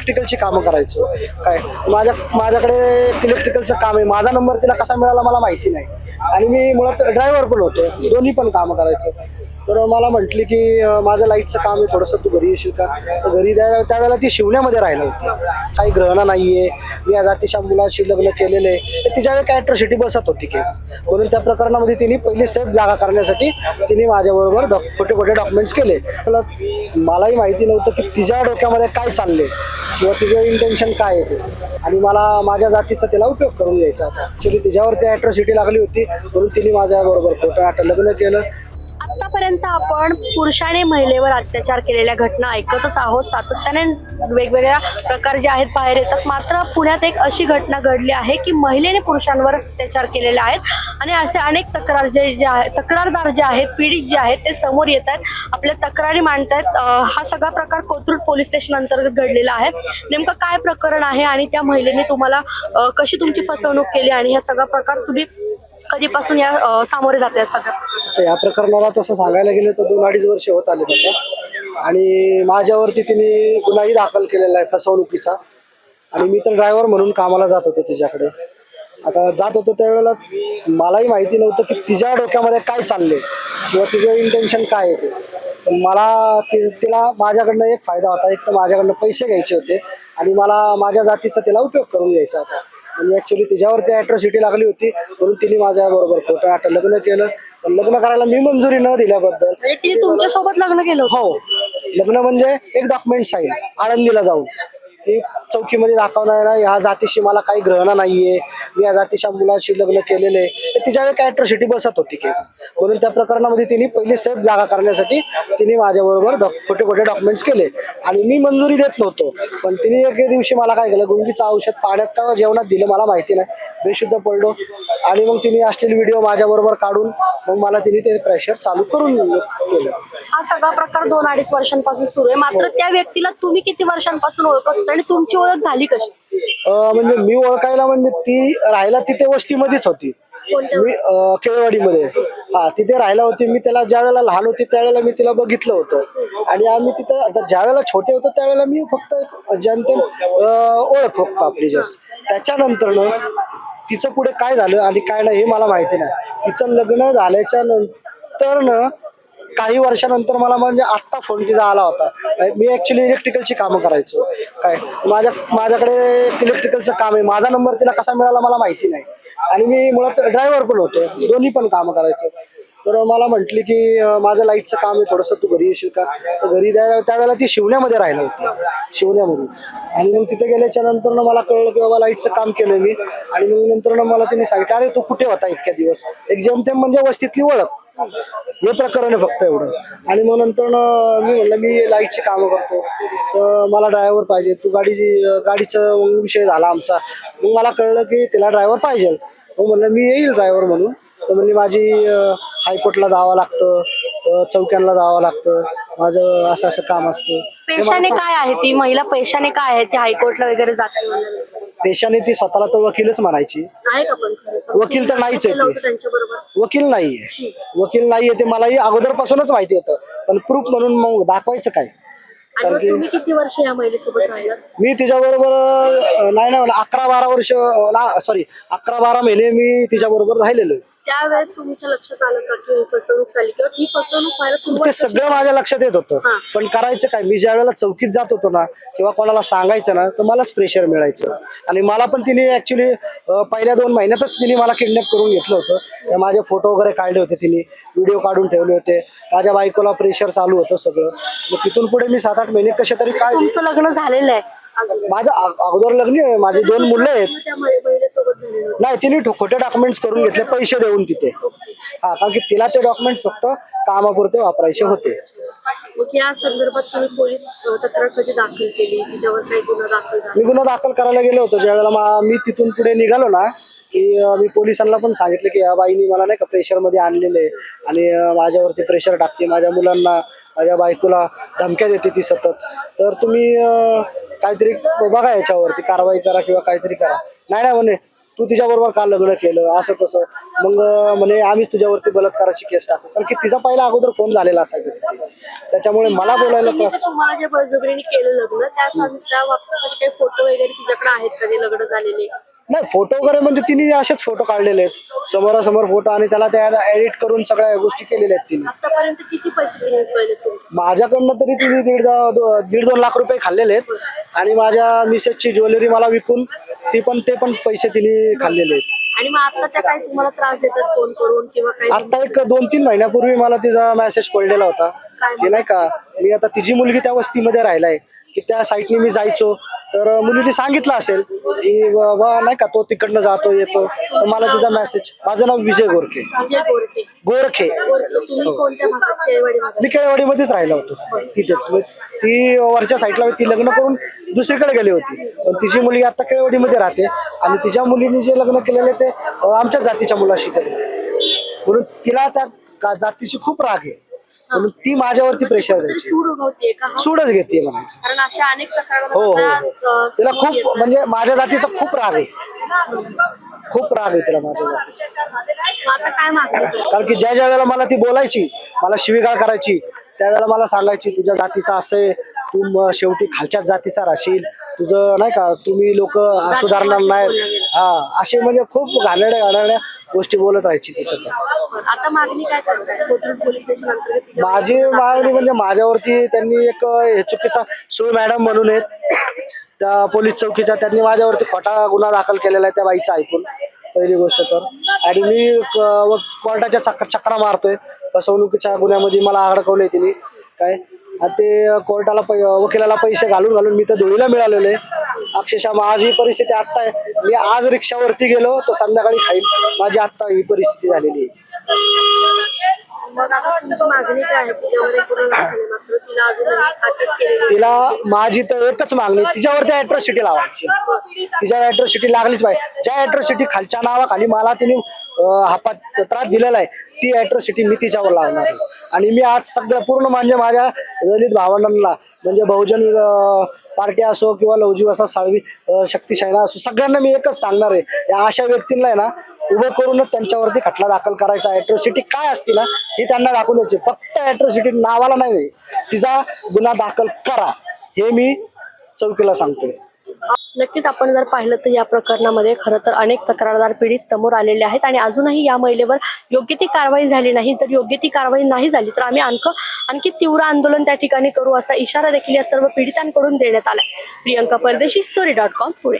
इलेक्ट्रिकलची कामं करायचो. काय? माझ्या माझ्याकडे इलेक्ट्रिकलचं काम आहे. माझा नंबर तिला कसा मिळाला मला माहिती नाही. आणि मी मुळात ड्रायव्हर पण होतो. दोन्ही पण कामं करायचो. तर मला म्हटली की माझं लाईटचं काम आहे. थोडंसं तू घरी येशील का? घरी त्या त्यावेळेला ती शिवण्यामध्ये राहिलं होती. काही ग्रहणं नाही आहे मी या अतिशा मुलाशी लग्न केलेलं आहे. तर काय कॅट्रोसिटी बसत होती केस म्हणून त्या प्रकरणामध्ये तिने पहिली सेफ जागा करण्यासाठी तिने माझ्याबरोबर डॉक खोटे खोटे डॉक्युमेंट्स केले. मला मलाही माहिती नव्हतं की तिच्या डोक्यामध्ये काय चालले किंवा तिचं इंटेन्शन काय आहे ते? आणि मला माझ्या जातीचा तिला उपयोग करून घ्यायचा होता. ॲक्च्युली तिच्यावरती ॲट्रॉसिटी लागली होती म्हणून तिने माझ्याबरोबर खोटं नाटक लग्न केलं. आतापर्यंत आपण पुरुषाने महिलेवर अत्याचार केलेल्या घटना ऐकतच आहोत. सातत्याने वेगवेगळ्या प्रकार जे आहेत बाहेर येतात. मात्र पुण्यात एक अशी घटना घडली आहे की महिलेने पुरुषांवर अत्याचार केलेले आहेत आणि असे अनेक तक्रार जे जे आहे तक्रारदार जे आहेत पीडित जे आहेत ते समोर येत आहेत. आपल्या तक्रारी मांडतायत. हा सगळा प्रकार कोथरूड पोलीस स्टेशन अंतर्गत घडलेला आहे. नेमकं काय प्रकरण आहे आणि त्या महिलेने तुम्हाला कशी तुमची फसवणूक केली आणि हा सगळा प्रकार तुम्ही कधीपासून या सामोरे जाते सगळ्या तर या प्रकरणाला तसं सांगायला गेलं तर दोन अडीच वर्ष होत आले त्याच्या आणि माझ्यावरती तिने गुन्हाही दाखल केलेला आहे फसवणुकीचा. आणि मी तर ड्रायव्हर म्हणून कामाला जात होतो तिच्याकडे. आता जात होतो त्यावेळेला मलाही माहिती नव्हतं की तिच्या डोक्यामध्ये काय चालले किंवा तिचं इंटेन्शन काय आहे ते. पण मला ति तिला माझ्याकडनं एक फायदा होता. एक तर माझ्याकडनं पैसे घ्यायचे होते. आणि मला माझ्या जातीचा तिला उपयोग करून घ्यायचा होता. आणि ऍक्च्युली तिच्यावरती ॲट्रॉसिटी लागली होती म्हणून तिने माझ्याबरोबर खोटं नाटक लग्न केलं. पण लग्न करायला मी मंजुरी न दिल्याबद्दल म्हणजे तिने तुमच्यासोबत लग्न केलं हो. लग्न म्हणजे एक डॉक्युमेंट साईन आळंदीला जाऊन. की चौकीमध्ये दाखवणार ना ह्या जातीशी मला काही ग्रहणा नाहीये. मी या जातीच्या मुलाशी लग्न केलेले तिच्याकडे तर ॲट्रॉसिटी बसत होती केस. म्हणून त्या प्रकरणामध्ये तिने पहिली सेफ जागा करण्यासाठी तिने माझ्याबरोबर डॉ खोटे खोटे डॉक्युमेंट्स केले. आणि मी मंजुरी देत नव्हतो. पण तिने एके दिवशी मला काय केलं गुंगीचं औषध पाण्यात का जेवणात दिलं मला माहिती नाही. बेशुद्ध पडलो. आणि मग तिने असलेले व्हिडिओ माझ्याबरोबर काढून मग मला तिने ते प्रेशर चालू करून केलं. हा सगळा प्रकार दोन अडीच वर्षांपासून सुरू आहे. मात्र त्या व्यक्तीला तुम्ही किती वर्षांपासून ओळखत होता आणि तुमची ओळख झाली कशी? अं, म्हणजे मी ओळखायला म्हणजे ती राहायला तिथे वस्तीमध्येच होती. मी अं, केळवाडीमध्ये. हा तिथे राहायला होती. मी त्याला ज्या वेळेला लहान होती त्यावेळेला मी तिला बघितलं होतं. आणि आम्ही तिथं आता ज्या वेळेला छोटे होतो त्यावेळेला मी फक्त एक जनतेन ओळख फक्त आपली जस्ट त्याच्यानंतर तिचं पुढे काय झालं आणि काय नाही हे मला माहिती नाही. तिचं लग्न झाल्याच्यानंतर न काही वर्षानंतर मला म्हणजे आत्ता फोन तिचा आला होता. मी ॲक्च्युली इलेक्ट्रिकलची कामं करायचो. काय माझ्या माझ्याकडे इलेक्ट्रिकलचं काम आहे. माझा नंबर तिला कसा मिळाला मला माहिती नाही. आणि मी मुळात ड्रायव्हर पण होतो. दोन्ही पण कामं करायचो. तर मला म्हटली की माझं लाईटचं काम आहे थोडंसं तू घरी येशील का? घरी द्यायला त्यावेळेला ती शिवण्यामध्ये राहिलं होती शिवण्यामध्ये. आणि मग तिथे गेल्याच्यानंतर मला कळलं की बाबा लाईटचं काम केलं मी. आणि मग नंतर मला तिने सांगितलं अरे तू कुठे होता इतक्या दिवस? एक जेमतेम म्हणजे वस्तीतली ओळख. हे प्रकरण आहे फक्त एवढं. आणि मग नंतर मी म्हणलं मी लाईटची कामं करतो. तर मला ड्रायव्हर पाहिजे. तू गाडीची गाडीचं विषय झाला आमचा. मग मला कळलं की तिला ड्रायव्हर पाहिजे. मग म्हणलं मी येईल ड्रायव्हर म्हणून. तर म्हणजे माझी हायकोर्टला जावं लागतं चौक्यांना जावं लागतं माझं असं असं काम असतं. पेशाने काय आहे? ती महिला पेशाने काय आहे? ती हायकोर्टला वगैरे जाते पेशाने ती स्वतःला तर वकीलच म्हणायची. आहे का पण? खरं? वकील तर नाहीच आहे बरोबर वकील नाहीये. वकील नाहीये ते मलाही अगोदरपासूनच माहिती होतं. पण प्रूफ म्हणून मग दाखवायचं काय? मग तुम्ही किती वर्ष या मी तिच्याबरोबर नाही नाही अकरा बारा वर्ष सॉरी अकरा बारा महिने मी तिच्याबरोबर राहिलेलो आहे. त्यावेळेस तुमच्या लक्षात आलं का की ही फसवणूक झाली किंवा ही फसवणूक व्हायला ते सुरुवात कशी सगळं माझ्या लक्षात येत होतं. हा. पण करायचं काय? मी ज्या वेळेला चौकीत जात होतो ना किंवा कोणाला सांगायचं ना तर मलाच प्रेशर मिळायचं. आणि मला पण तिने ऍक्च्युली पहिल्या दोन महिन्यातच तिने मला किडनॅप करून घेतलं होतं. माझे फोटो वगैरे काढले होते तिने. व्हिडिओ काढून ठेवले होते. माझ्या बायकोला प्रेशर चालू होतं सगळं. मग तिथून पुढे मी सात आठ महिने कसे तरी काय तुमचं लग्न झालेलं आहे. माझं अग- अगोदर लग्न आहे माझे दोन मुलं आहेत. नाही तिने खोटे डॉक्युमेंट्स करून घेतले पैसे देऊन तिथे. हा कारण की तिला ते डॉक्युमेंट्स फक्त कामापुरते वापरायचे होते. मग या संदर्भात तुम्ही पोलीस अ, तक्रार कधी दाखल केली? तिच्यावर काही गुन्हा दाखल झाला? मी गुन्हा दाखल करायला गेलो होतो ज्यावेळेला मा- मी तिथून पुढे निघालो ना की मी पोलिसांना पण सांगितलं की या बाईनी मला नाही का प्रेशरमध्ये आणलेले आणि माझ्यावरती प्रेशर टाकते माझ्या मुलांना माझ्या बायकोला धमक्या देते ती सतत. तर तुम्ही काहीतरी बघा याच्यावरती कारवाई करा किंवा काहीतरी करा. नाही नाही म्हणे तू तिच्याबरोबर का लग्न केलं? असं तसं. मग म्हणे आम्हीच तुझ्यावरती बलात्काराची केस टाकू. कारण की तिचा पहिला अगोदर फोन झालेला असायचा तिथे. त्याच्यामुळे मला बोलायला त्रास तर तुम्हाला जे बळजबरीने केलं लग्न त्या काही फोटो वगैरे तुझ्याकडे आहेत का ते लग्न झालेले? नाही फोटो वगैरे म्हणजे तिने असेच फोटो काढलेले आहेत. समोरासमोर फोटो आणि त्याला त्याला एडिट करून सगळ्या गोष्टी केलेल्या आहेत तिने. आतापर्यंत किती पैसे माझ्याकडनं तरी तिने दीड दीड दोन लाख रुपये खाल्लेले आहेत. आणि माझ्या मिसेसची ज्वेलरी मला विकून ती पण ते पण पैसे तिने खाल्लेले आहेत. आणि मग आताच्या काही तुम्हाला त्रास देतात फोन करून किंवा काही आता एक दोन तीन महिन्यापूर्वी मला तिचा मेसेज पडलेला होता. की नाही का मी आता तिची मुलगी त्या वस्तीमध्ये राहिलाय की त्या साईटने मी जायचो. तर मुलीने सांगितलं असेल की बाबा नाही का तो तिकडनं जातो येतो. मला तिचा मेसेज माझं नाव विजय गोरखे. गोरखे. गोरटे तुम्ही कोणत्या भागात? केळवाडी भागात. मी केळवाडीमध्येच राहिला होतो. तिथेच. मग ती वरच्या साईडला ती लग्न करून दुसरीकडे गेली होती पण तिची मुलगी आता केळवाडीमध्ये राहते आणि तिच्या मुलीने जे लग्न केलेले ते अं, आमच्याच जातीच्या मुलाशी केले म्हणून तिला त्या जातीची खूप राग आहे म्हणून ती माझ्यावरती प्रेशर द्यायची? सूडच घेते म्हणायचं हो हो हो. तिला खूप. म्हणजे माझ्या जातीचा खूप राग आहे खूप राग आहे तिला माझ्या जातीचा? कारण की ज्या ज्या वेळेला मला ती बोलायची मला शिवीगाळ करायची त्यावेळेला मला सांगायची तुझ्या जातीचा असं तू शेवटी खालच्याच जातीचा राहशील. तुझं नाही का तुम्ही लोक सुधारणार नाहीत. हा असे म्हणजे खूप घाणेरड्या घाणेरड्या गोष्टी बोलत राहायची ती सध्या. माझी मागणी म्हणजे माझ्यावरती त्यांनी एक हे चुकीचा सुळ मॅडम म्हणून आहेत. त्या पोलीस चौकीच्या त्यांनी माझ्यावरती खोटा गुन्हा दाखल केलेला आहे त्या बाईचा ऐकून. पहिली गोष्ट तर. आणि मी कोर्टाच्या चक्र चक्रा मारतोय. फसवणुकीच्या गुन्ह्यामध्ये मला अडकवलंय तिने. काय? आणि ते कोर्टाला पै वकिलाला पैसे घालून घालून मी तर धुळीला मिळालेलो अक्षरशः माझी ही परिस्थिती आत्ता आहे. मी आज रिक्षावरती गेलो तर संध्याकाळी खाईल माझी आत्ता ही परिस्थिती झालेली आहे. तिला माझी तर एकच मागणी तिच्यावरती अॅट्रॉसिटी लावायची. तिच्यावर अॅट्रॉसिटी लागलीच पाहिजे ज्या अॅट्रॉसिटी खालच्या नावाखाली मला तिने हापात त्रास दिलेला आहे ती अॅट्रॉसिटी मी तिच्यावर लावणार आहे. आणि मी आज सगळं पूर्ण म्हणजे माझ्या दलित भावंडांना म्हणजे बहुजन पार्टी असो किंवा लवजीव असा साळवी अं, असो सगळ्यांना मी एकच सांगणार आहे. या अशा व्यक्तींना आहे ना उभं करूनच त्यांच्यावरती खटला दाखल करायचा अॅट्रॉसिटी काय असतील ना हे त्यांना दाखवून द्यायची. फक्त अॅट्रॉसिटी नावाला नाही तिचा गुन्हा दाखल करा. हे मी चौकीला सांगतोय. नक्कीच आपण जर पाहिलं तर या प्रकरणामध्ये खरं तर अनेक तक्रारदार पीडित समोर आलेले आहेत आणि अजूनही या महिलेवर योग्य ती कारवाई झाली नाही. जर योग्य ती कारवाई नाही झाली तर आम्ही आणखी आणखी तीव्र आंदोलन त्या ठिकाणी करू असा इशारा देखील या सर्व पीडितांकडून देण्यात आलाय. प्रियंका परदेशी स्टोरी डॉट कॉम पुणे.